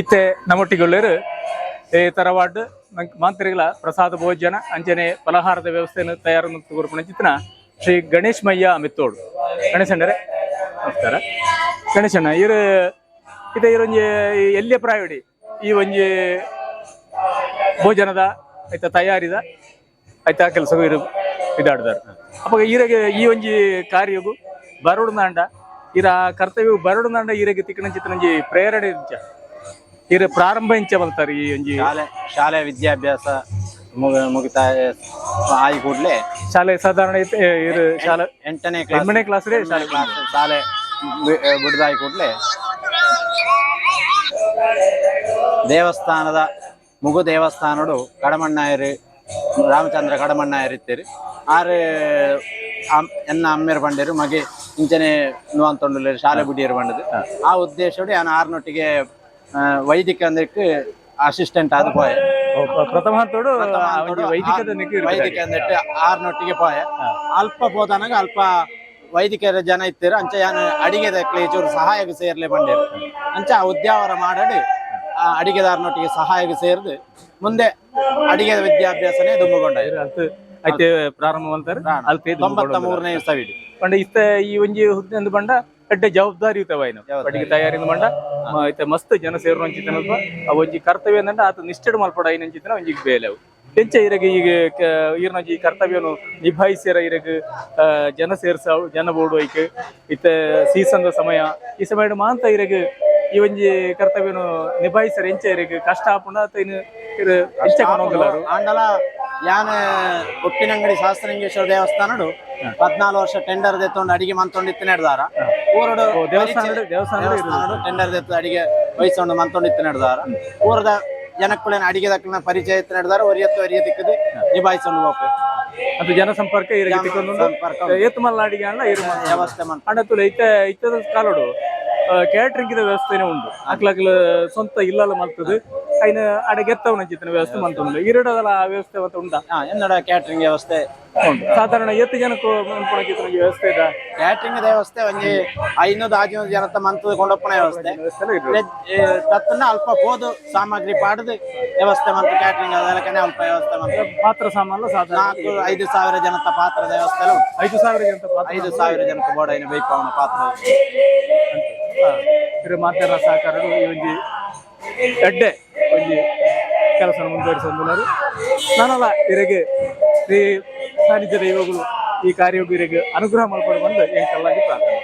ಇತ್ತೆ ನಮ್ಮೊಟ್ಟಿಗೊಳ್ಳರು ಈ ತರವಾಡ್ ಮಂತ್ರಿಗಳ ಪ್ರಸಾದ ಭೋಜನ ಅಂಚನೆ ಫಲಹಾರದ ವ್ಯವಸ್ಥೆಯನ್ನು ತಯಾರು ತಗೋರ್ಪಣ ಚಿತ್ರ ಶ್ರೀ ಗಣೇಶ್ ಮಯ್ಯ ಮಿತ್ತೋಡು. ಗಣೇಶಣ್ಣರೇ ನಮಸ್ಕಾರ. ಗಣೇಶಣ್ಣ ಇವರು ಇತ ಇರೊಂಜಿ ಎಲ್ಲಿಯ ಪ್ರಾಯಡಿ? ಈ ಒಂಜಿ ಭೋಜನದ ಐತ ತಯಾರಿದ ಐತ ಕೆಲಸಗೂ ಇರು, ಇದಾಡ್ದಾರ. ಅಪ್ಪ ಈರೆಗೆ ಈ ಒಂಜಿ ಕಾರ್ಯಗು ಬರಡು ನಾಂಡ ಇರ ಕರ್ತವ್ಯ ಬರಡು ನಾಂಡ ಈರೆಗೆ ತಿಕ್ಕಣ ಚಿತ್ರಂಜಿ ಪ್ರೇರಣೆ ಇಂಚ ಇರ ಪ್ರಾರಂಭ ಇಂಚ ಬಂತಾರೆ ಈ ಒಂಜಿ ಶಾಲೆ ಶಾಲೆ ವಿದ್ಯಾಭ್ಯಾಸ ಮುಗ- ಮುಗಿತಾ ಆಗಿ ಕೂಡಲೇ ಶಾಲೆ ಸಾಧಾರಣ ಐತೆ ಇರು ಶಾಲೆ ಎಂಟನೇ ಕ್ಲಾಸ್ ಎಂಟನೇ ಕ್ಲಾಸ್ ಶಾಲೆ ಕ್ಲಾಸ್ ಶಾಲೆ ಬಿ- ಬಿಡ್ದಾಗಿ ಕೂಡಲೇ ದೇವಸ್ಥಾನದ ಮುಗು ದೇವಸ್ಥಾನಡು ಕಡಮಣ್ಣಾಯರು ರಾಮಚಂದ್ರ ಕಡಮಣ್ಣಾಯರ್ ಇತ್ತೀರಿ. ಆರು ಅಮ್- ಎನ್ನ ಅಮ್ಮೇರು ಬಂಡೇರು ಮಗೆ ಇಂಚನೆ ನುವಂತೊಂಡು ಶಾಲೆ ಬಿಡಿಯರು ಬಂಡದು. ಆ ಉದ್ದೇಶಡು ನಾನು ಆರ್ನೊಟ್ಟಿಗೆ ವೈದಿಕ ಅಂದಕ್ಕೆ ಅಸಿಸ್ಟೆಂಟ್ ಆದ ಪೋಯೆ ಪ್ರಥಮ ತೋಡು ಆ ಒಂಜಿ ವೈದಿಕದ ನಿಕ್ಕು ವೈದಿಕ ಅಂದಿಟ್ಟು ಆರ್ನೊಟ್ಟಿಗೆ ಪೋಯೆ ಅಲ್ಪ ಹೋದನಾಗ ಅಲ್ಪ ವೈದಿಕರ ಜನ ಇತ್ತೀರು ಅಂಚ ಯಾನು ಅಡಿಗೆದ ಕ್ಲೇಚೂರು ಸಹಾಯಕ್ಕೆ ಸೇರ್ಲೆ ಬಂಡೇರು ಅಂಚ ಉದ್ಯಾವರ ಮಾಡಾಡಿ ಆ ಅಡಿಗೆದಾರನೊಟ್ಟಿಗೆ ಸಹಾಯಕ್ಕೆ ಸೇರಿದು ಮುಂದೆ ಅಡಿಗೆದ ವಿದ್ಯಾಭ್ಯಾಸನೇ ಅಲ್ತು ಐತೆ ಪ್ರಾರಂಭ ಅಂತಾರೆ ತೊಂಬತ್ತ ಮೂರನೇ ಸವಿಡಿ ಪಂಡ ಇತ್ತ ಈ ಒಂಜಿ ಹುದ್ದೆ ಅಂದು ಬಂಡ ಎಡ್ಡೆ ಜವಾಬ್ದಾರಿಯುತವಾಯಿನ ಬಡಿಗೆ ತಯಾರಿಂದ ಮಂಡ ಐತೆ ಮಸ್ತ್ ಜನ ಸೇರುವ ಆ ಒಂಜಿ ಕರ್ತವ್ಯ ಅಂದ ಆತ ನಿಷ್ಠೆಡ್ ಮಲ್ಪಡ ಐನಂಚಿತನ ಒಂಜಿ ಬೇಲೆವು ಎಂಚ ಇರಗೆ ಈಗ ಈರ್ನಂಜಿ ಕರ್ತವ್ಯನು ನಿಭಾಯಿಸಿರ ಇರಗ ಜನ ಸೇರ್ಸ ಜನ ಬೋಡು ಐಕ್. ಇತ್ತ ಸೀಸನ್ದ ಸಮಯ. ಈ ಸಮಯ ಮಾಂತ ಇರಗ ಈ ಒಂಜಿ ಕರ್ತವ್ಯನು ನಿಭಾಯಿಸರ ಎಂಚ ಇರಗ ಕಷ್ಟ ಆಪುಂಡ ಆತ ಇನ್ನು ಎಂಚ ಯಾನ ಉಪ್ಪಿನಂಗಡಿ ಶಾಸ್ತ್ರಲಿಂಗೇಶ್ವರ ದೇವಸ್ಥಾನಡು ಪದ್ನಾಲ್ಕು ವರ್ಷ ಟೆಂಡರ್ ದೆತ್ತೊಂಡು ಅಡಿಗೆ ಮಂತೊಂಡಿತ್ತು ನಡೆದಾರ. ಊರಡು ದೇವಸ್ಥಾನ ದೇವಸ್ಥಾನಡು- ಟೆಂಡರ್ ದೆತ್ತ ಅಡಿಗೆ ವಹಿಸ್ಕೊಂಡು ಮಂತೊಂಡಿತ್ತು ನಡೆದಾರ. ಊರದ ಜನಕ್ಕುಳೇನ ಅಡಿಗೆ ದಕ್ಕನ ಪರಿಚಯ ಇತ್ತು ನಡೆದಾರ. ಒರಿಯತ್ತು ಒರಿಯ ದಿಕ್ಕದು ನಿಭಾಯಿಸ್ಕೊಂಡು ಹೋಗ್ಬೇಕು. ಅದು ಜನಸಂಪರ್ಕ ಇರಲಿ ಸಂಪರ್ಕ ಏತ್ ಮಲ್ಲಾಡಿಗೆ ಅಣ್ಣ ಇರು ವ್ಯವಸ್ಥೆ ವ್ಯವಸ್ಥೆ ಅಣ್ಣ ತುಲೆ ಇತ್ತ ಇತ್ತದ ಕಾಲೋಡು ಕ್ಯಾಟ್ರಿಂಗ್ ವ್ಯವಸ್ಥೆನೇ ಉಂಟು. ಅಕ್ಲಕ್ಲ ಸ್ವಂತ ಇಲ್ಲಲ್ಲ ಮಲ್ತದು ಅಯ್ನ ಅಡಗೆತ್ತವನ ಗೆತ್ತವನ ನಂಚಿತ್ತಿನ ವ್ಯವಸ್ಥೆ ಮಂತುಂಡು ಇರಡದಲ್ಲ ಆ ವ್ಯವಸ್ಥೆ ಮತ್ತೆ ಉಂಟಾ? ಎನ್ನಡ ಕ್ಯಾಟ್ರಿಂಗ್ ವ್ಯವಸ್ಥೆ. ಉಂಟು. ಸಾಧಾರಣ ಎತ್ತು ಜನಕ್ಕೂ ಚಿತ್ರ ವ್ಯವಸ್ಥೆ ಇದೆ? ಕ್ಯಾಟ್ರಿಂಗ್ ವ್ಯವಸ್ಥೆ ಒಂಜಿ ಐನೂರು ಆರ್ನೂರು ಜನತ ಮಂತದ ಕೊಂಡೊಪ್ಪನ ವ್ಯವಸ್ಥೆ. ತತ್ತನ್ನ ಅಲ್ಪ ಹೋದು ಸಾಮಗ್ರಿ ಪಾಡದು ವ್ಯವಸ್ಥೆ ಮತ್ತು ಕ್ಯಾಟ್ರಿಂಗ್ ಅದಕ್ಕೆ ಅಲ್ಪ ವ್ಯವಸ್ಥೆ ಮಂತು ಪಾತ್ರ ಸಾಮಾನು ಸಾಧಾರಣ? ನಾಲ್ಕು ಐದು ಸಾವಿರ ಜನತ ಪಾತ್ರದ ವ್ಯವಸ್ಥೆ ಐದು ಸಾವಿರ ಜನ ಪಾತ್ರ. ಐದು ಸಾವಿರ ಜನತ ಬೋರ್ಡ್ ಏನು ಬೇಕು ಅವನ ಪಾತ್ರ ಇರು ಮಾತಾಡ ಸಹಕಾರರು ಈ ಒಂದು ಅಡ್ಡೆ ಒಂದು ಕೆಲಸ ಮುಂದುವರಿಸುವಂದುಲ್ಲರು ನಾನಲ್ಲ ಇರಗೆ ಶ್ರೀ ಸಾನ್ನಿಧ್ಯ ದೈವಗಳು ಈ ಕಾರ್ಯವು ಇರಗೆ ಅನುಗ್ರಹ ಮಾಡಿಕೊಂಡು ಬಂದು ಎಂಕಲ್ಲಾಗಿ ಪ್ರಾರ್ಥನೆ